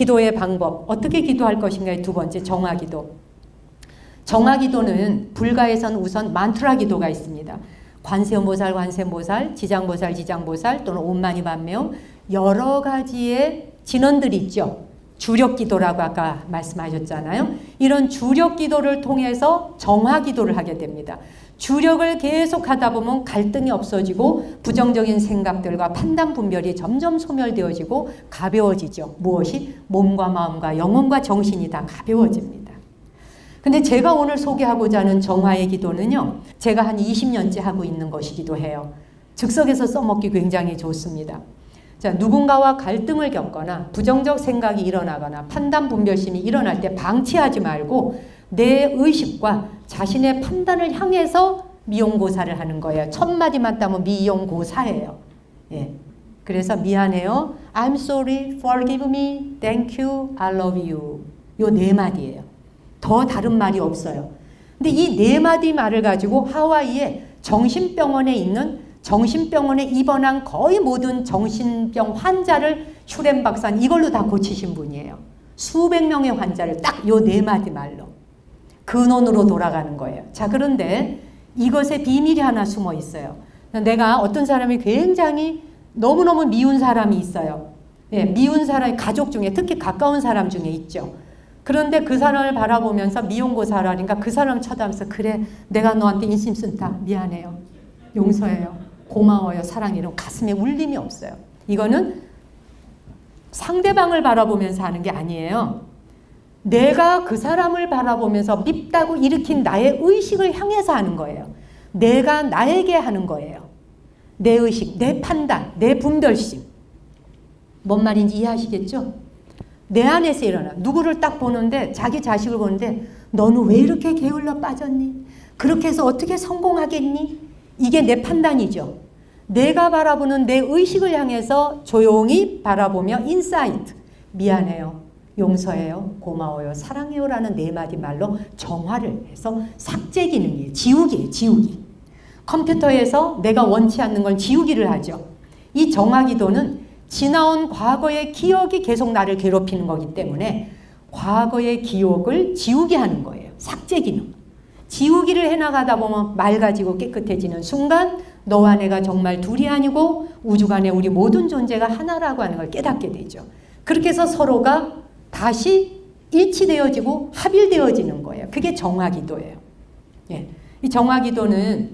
기도의 방법, 어떻게 기도할 것인가의 두 번째 정화 기도. 정화 기도는 불가에선 우선 만트라 기도가 있습니다. 관세음보살, 관세음보살, 지장보살, 지장보살 또는 반매음 여러 가지의 진원들이 있죠. 주력 기도라고 아까 말씀하셨잖아요. 이런 주력 기도를 통해서 정화 기도를 하게 됩니다. 주력을 계속 하다 보면 갈등이 없어지고 부정적인 생각들과 판단 분별이 점점 소멸되어지고 가벼워지죠. 무엇이? 몸과 마음과 영혼과 정신이 다 가벼워집니다. 근데 제가 오늘 소개하고자 하는 정화의 기도는요. 제가 한 20년째 하고 있는 것이기도 해요. 즉석에서 써먹기 굉장히 좋습니다. 자, 누군가와 갈등을 겪거나 부정적 생각이 일어나거나 판단 분별심이 일어날 때 방치하지 말고 내 의식과 자신의 판단을 향해서 미용고사를 하는 거예요. 첫 마디만 따면 미용고사예요. 예. 그래서 미안해요. I'm sorry. Forgive me. Thank you. I love you. 요 네 마디예요. 더 다른 말이 없어요. 근데 이 네 마디 말을 가지고 하와이에 정신병원에 있는 정신병원에 입원한 거의 모든 정신병 환자를 슈렘 박사는 이걸로 다 고치신 분이에요. 수백 명의 환자를 딱 요 네 마디 말로 근원으로 돌아가는 거예요. 자, 그런데 이것에 비밀이 하나 숨어 있어요. 내가 어떤 사람이 굉장히 너무너무 미운 사람이 있어요. 예, 미운 사람이 가족 중에 특히 가까운 사람 중에 있죠. 그런데 그 사람을 바라보면서 미용고사라니까 그 사람 쳐다보면서 그래 내가 너한테 인심 쓴다 미안해요 용서해요 고마워요 사랑해요 가슴에 울림이 없어요 이거는 상대방을 바라보면서 하는 게 아니에요 내가 그 사람을 바라보면서 밉다고 일으킨 나의 의식을 향해서 하는 거예요 내가 나에게 하는 거예요 내 의식 내 판단 내 분별심 뭔 말인지 이해하시겠죠? 내 안에서 일어나. 누구를 딱 보는데 자기 자식을 보는데 너는 왜 이렇게 게을러 빠졌니? 그렇게 해서 어떻게 성공하겠니? 이게 내 판단이죠. 내가 바라보는 내 의식을 향해서 조용히 바라보며 인사이트. 미안해요. 용서해요. 고마워요. 사랑해요 라는 네 마디 말로 정화를 해서 삭제 기능이에요. 지우기예요. 지우기. 컴퓨터에서 내가 원치 않는 건 지우기를 하죠. 이 정화 기도는 지나온 과거의 기억이 계속 나를 괴롭히는 거기 때문에 과거의 기억을 지우게 하는 거예요. 삭제 기능. 지우기를 해나가다 보면 맑아지고 깨끗해지는 순간 너와 내가 정말 둘이 아니고 우주 간에 우리 모든 존재가 하나라고 하는 걸 깨닫게 되죠. 그렇게 해서 서로가 다시 일치되어지고 합일되어지는 거예요. 그게 정화기도예요. 예. 이 정화기도는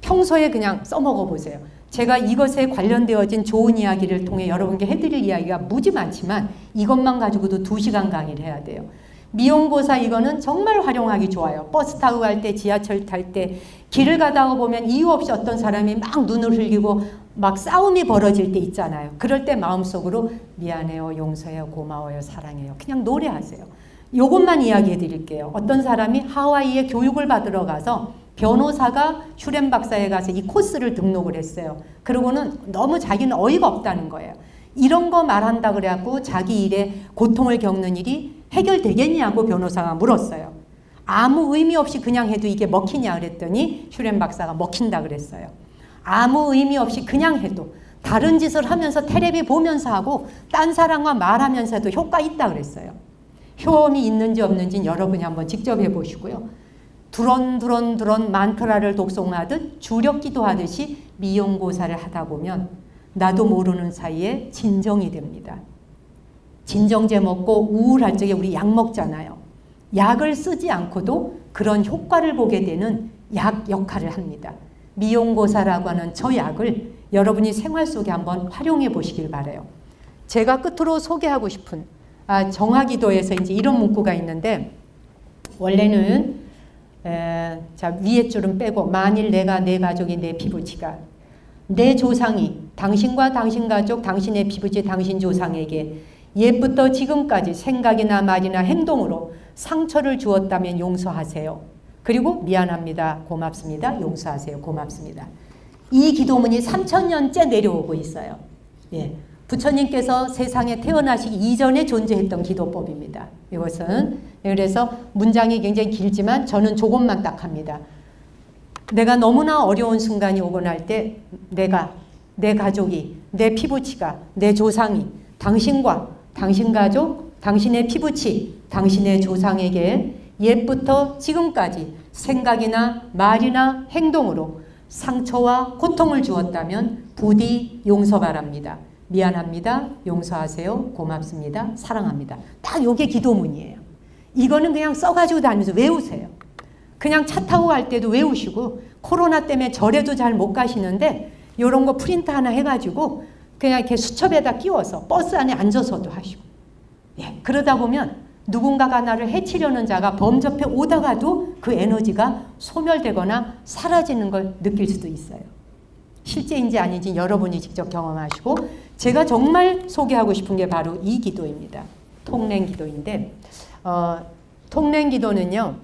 평소에 그냥 써먹어 보세요. 제가 이것에 관련되어진 좋은 이야기를 통해 여러분께 해드릴 이야기가 무지 많지만 이것만 가지고도 두 시간 강의를 해야 돼요. 미용고사 이거는 정말 활용하기 좋아요. 버스 타고 갈 때, 지하철 탈 때, 길을 가다가 보면 이유 없이 어떤 사람이 막 눈을 흘리고 막 싸움이 벌어질 때 있잖아요. 그럴 때 마음속으로 미안해요, 용서해요, 고마워요, 사랑해요. 그냥 노래하세요. 요것만 이야기해 드릴게요. 어떤 사람이 하와이에 교육을 받으러 가서 변호사가 슈렘 박사에 가서 이 코스를 등록을 했어요. 그러고는 너무 자기는 어이가 없다는 거예요. 이런 거 말한다 그래갖고 자기 일에 고통을 겪는 일이 해결되겠냐고 변호사가 물었어요. 아무 의미 없이 그냥 해도 이게 먹히냐 그랬더니 슈렘 박사가 먹힌다 그랬어요. 아무 의미 없이 그냥 해도 다른 짓을 하면서 테레비 보면서 하고 딴 사람과 말하면서도 효과 있다 그랬어요. 효험이 있는지 없는지 여러분이 한번 직접 해보시고요. 두런두런두런 만트라를 독송하듯 주력 기도 하듯이 미용고사를 하다 보면 나도 모르는 사이에 진정이 됩니다. 진정제 먹고 우울할 적에 우리 약 먹잖아요. 약을 쓰지 않고도 그런 효과를 보게 되는 약 역할을 합니다. 미용고사라고 하는 저 약을 여러분이 생활 속에 한번 활용해 보시길 바래요. 제가 끝으로 소개하고 싶은 아, 정화기도에서 이제 이런 문구가 있는데 원래는 에, 자 위에 줄은 빼고 만일 내가 내 가족이 내 피부치가 내 조상이 당신과 당신 가족 당신의 피부치 당신 조상에게 옛부터 지금까지 생각이나 말이나 행동으로 상처를 주었다면 용서하세요. 그리고 미안합니다. 고맙습니다. 용서하세요. 고맙습니다. 이 기도문이 3천년째 내려오고 있어요. 예. 부처님께서 세상에 태어나시기 이전에 존재했던 기도법입니다. 이것은 그래서 문장이 굉장히 길지만 저는 조금만 딱 합니다. 내가 너무나 어려운 순간이 오고 날때 내가 내 가족이 내 피부치가 내 조상이 당신과 당신 가족 당신의 피부치, 당신의 조상에게 옛부터 지금까지 생각이나 말이나 행동으로 상처와 고통을 주었다면 부디 용서 바랍니다. 미안합니다. 용서하세요. 고맙습니다. 사랑합니다. 딱 요게 기도문이에요. 이거는 그냥 써가지고 다니면서 외우세요. 그냥 차 타고 갈 때도 외우시고 코로나 때문에 절에도 잘 못 가시는데 이런 거 프린트 하나 해가지고 그냥 이렇게 수첩에다 끼워서 버스 안에 앉아서도 하시고 예, 그러다 보면 누군가가 나를 해치려는 자가 범접해 오다가도 그 에너지가 소멸되거나 사라지는 걸 느낄 수도 있어요. 실제인지 아닌지 여러분이 직접 경험하시고 제가 정말 소개하고 싶은 게 바로 이 기도입니다. 통랭 기도인데 어, 통랭 기도는요.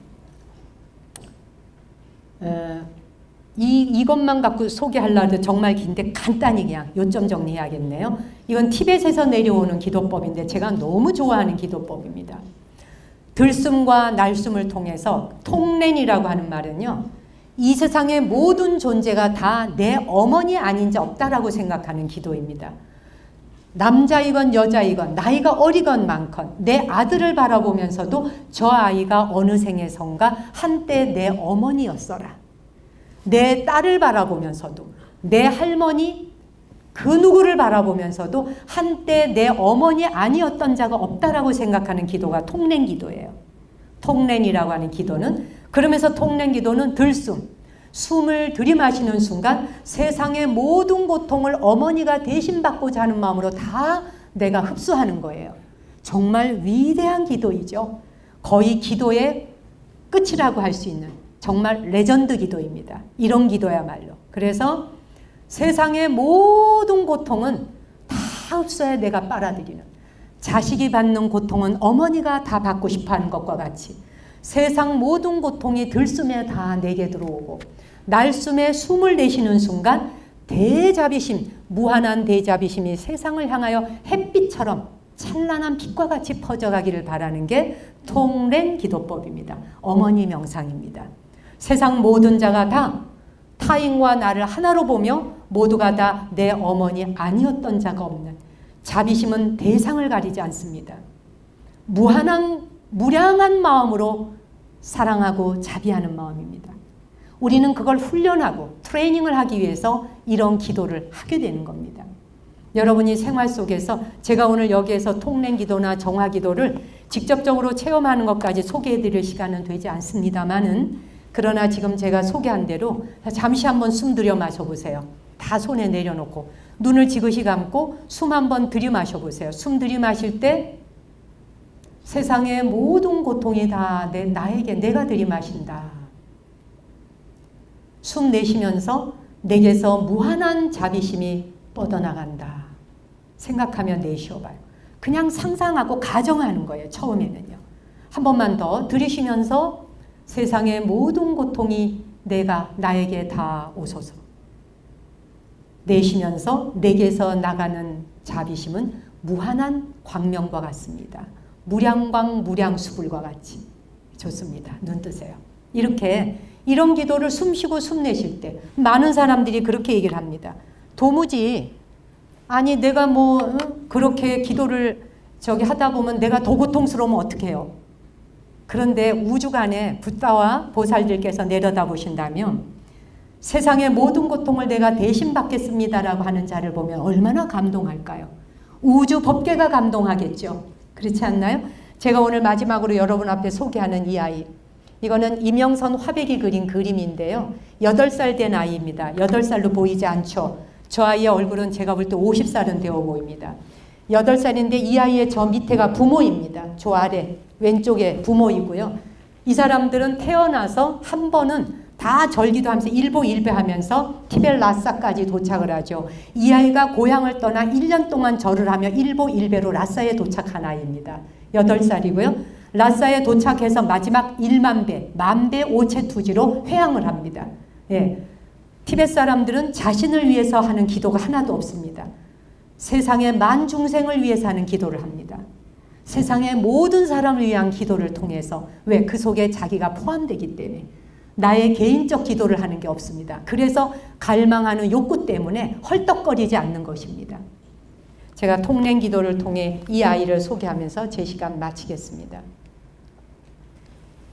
어, 이, 이것만 갖고 소개하려도 정말 긴데 간단히 그냥 요점 정리해야겠네요. 이건 티벳에서 내려오는 기도법인데 제가 너무 좋아하는 기도법입니다. 들숨과 날숨을 통해서 통렌이라고 하는 말은요. 이 세상의 모든 존재가 다 내 어머니 아닌 자 없다라고 생각하는 기도입니다. 남자이건 여자이건 나이가 어리건 많건 내 아들을 바라보면서도 저 아이가 어느 생에선가 한때 내 어머니였어라. 내 딸을 바라보면서도 내 할머니 그 누구를 바라보면서도 한때 내 어머니 아니었던 자가 없다라고 생각하는 기도가 통렌 기도예요. 통렌이라고 하는 기도는 그러면서 통렌 기도는 들숨 숨을 들이마시는 순간 세상의 모든 고통을 어머니가 대신 받고자 하는 마음으로 다 내가 흡수하는 거예요. 정말 위대한 기도이죠. 거의 기도의 끝이라고 할 수 있는 정말 레전드 기도입니다. 이런 기도야말로. 그래서 세상의 모든 고통은 다 흡수해 내가 빨아들이는 자식이 받는 고통은 어머니가 다 받고 싶어 하는 것과 같이 세상 모든 고통이 들숨에 다 내게 들어오고 날숨에 숨을 내쉬는 순간 대자비심, 무한한 대자비심이 세상을 향하여 햇빛처럼 찬란한 빛과 같이 퍼져가기를 바라는 게 통렌 기도법입니다. 어머니 명상입니다. 세상 모든 자가 다 타인과 나를 하나로 보며 모두가 다 내 어머니 아니었던 자가 없는 자비심은 대상을 가리지 않습니다. 무한한 무량한 마음으로 사랑하고 자비하는 마음입니다. 우리는 그걸 훈련하고 트레이닝을 하기 위해서 이런 기도를 하게 되는 겁니다. 여러분이 생활 속에서 제가 오늘 여기에서 통랭 기도나 정화 기도를 직접적으로 체험하는 것까지 소개해 드릴 시간은 되지 않습니다만은 그러나 지금 제가 소개한 대로 잠시 한번 숨 들여 마셔 보세요. 다 손에 내려놓고 눈을 지그시 감고 숨 한번 들이마셔 보세요. 숨 들이마실 때 세상의 모든 고통이 다 내, 나에게 내가 들이마신다. 숨 내쉬면서 내게서 무한한 자비심이 뻗어나간다. 생각하며 내쉬어봐요. 그냥 상상하고 가정하는 거예요. 처음에는요. 한 번만 더 들이쉬면서 세상의 모든 고통이 내가 나에게 다 오소서. 내쉬면서 내게서 나가는 자비심은 무한한 광명과 같습니다. 무량광 무량수불과 같이 좋습니다. 눈 뜨세요. 이렇게 이런 기도를 숨 쉬고 숨 내쉴 때 많은 사람들이 그렇게 얘기를 합니다. 도무지 아니 내가 뭐 응? 그렇게 기도를 저기 하다 보면 내가 더 고통스러우면 어떻게 해요? 그런데 우주간에 붓다와 보살들께서 내려다보신다면 세상의 모든 고통을 내가 대신 받겠습니다라고 하는 자를 보면 얼마나 감동할까요? 우주 법계가 감동하겠죠. 그렇지 않나요? 제가 오늘 마지막으로 여러분 앞에 소개하는 이 아이. 이거는 이명선 화백이 그린 그림인데요. 8살 된 아이입니다. 8살로 보이지 않죠. 저 아이의 얼굴은 제가 볼 때 50살은 되어 보입니다. 8살인데 이 아이의 저 밑에가 부모입니다. 저 아래 왼쪽에 부모이고요. 이 사람들은 태어나서 한 번은 다 절기도 하면서 일보 일배하면서 티벨 라사까지 도착을 하죠. 이 아이가 고향을 떠나 1년 동안 절을 하며 일보 일배로 라사에 도착한 아이입니다. 8살이고요. 라사에 도착해서 마지막 1만 배, 만배 오체 투지로 회항을 합니다. 예. 티벳 사람들은 자신을 위해서 하는 기도가 하나도 없습니다. 세상의 만 중생을 위해서 하는 기도를 합니다. 세상의 모든 사람을 위한 기도를 통해서 왜 그 속에 자기가 포함되기 때문에 나의 개인적 기도를 하는 게 없습니다. 그래서 갈망하는 욕구 때문에 헐떡거리지 않는 것입니다. 제가 통행 기도를 통해 이 아이를 소개하면서 제 시간 마치겠습니다.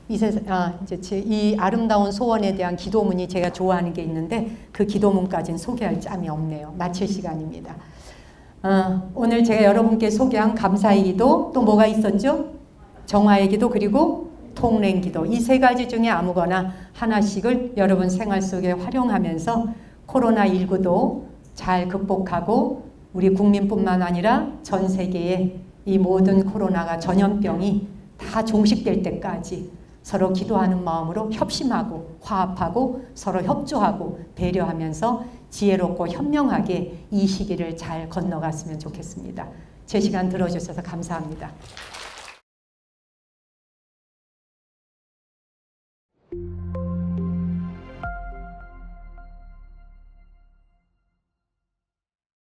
이, 세, 아, 이제 제, 이 아름다운 소원에 대한 기도문이 제가 좋아하는 게 있는데 그 기도문까지는 소개할 짬이 없네요. 마칠 시간입니다. 어, 오늘 제가 여러분께 소개한 감사의 기도 또 뭐가 있었죠? 정화의 기도 그리고 통행 기도 이 세 가지 중에 아무거나 하나씩을 여러분 생활 속에 활용하면서 코로나 19도 잘 극복하고 우리 국민뿐만 아니라 전 세계의 이 모든 코로나가 전염병이 다 종식될 때까지 서로 기도하는 마음으로 협심하고 화합하고 서로 협조하고 배려하면서 지혜롭고 현명하게 이 시기를 잘 건너갔으면 좋겠습니다. 제 시간 들어주셔서 감사합니다.